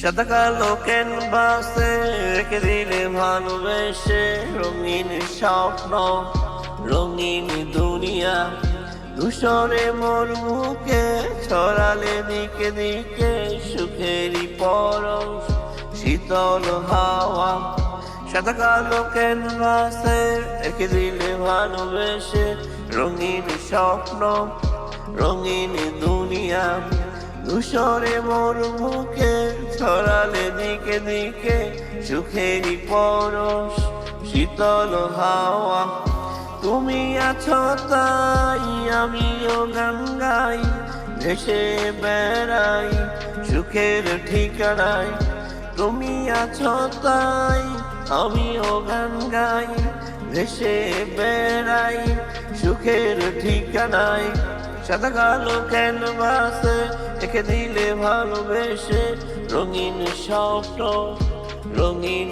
সাদা কালো ক্যানভাসে রেখে দিলে ভালোবেসে রঙিন স্বপ্ন, রঙিন দুনিয়া। ধূসরে মোর মুখে ছড়ালে দিকে দিকে সুখেরই পরশ, শীতল হাওয়া। সাদা কালো ক্যানভাসে রেখে দিলে ভালোবেসে রঙিন স্বপ্ন, রঙিন দুনিয়া। ধূসরে মোর মুখে, ছড়ালে দিকে দিকে সুখেরই পরশ, শীতল হাওয়া। তুমি আছো তাই আমিও গান গাই, ভেসে বেড়াই সুখের ঠিকানায়। তুমি আছো তাই আমিও গান গাই, ভেসে বেড়াই সুখের ঠিকানায়। সাদা কালো ক্যানভাসে একে দিলে ভালোবেসে রঙিন স্বপ্ন রঙিন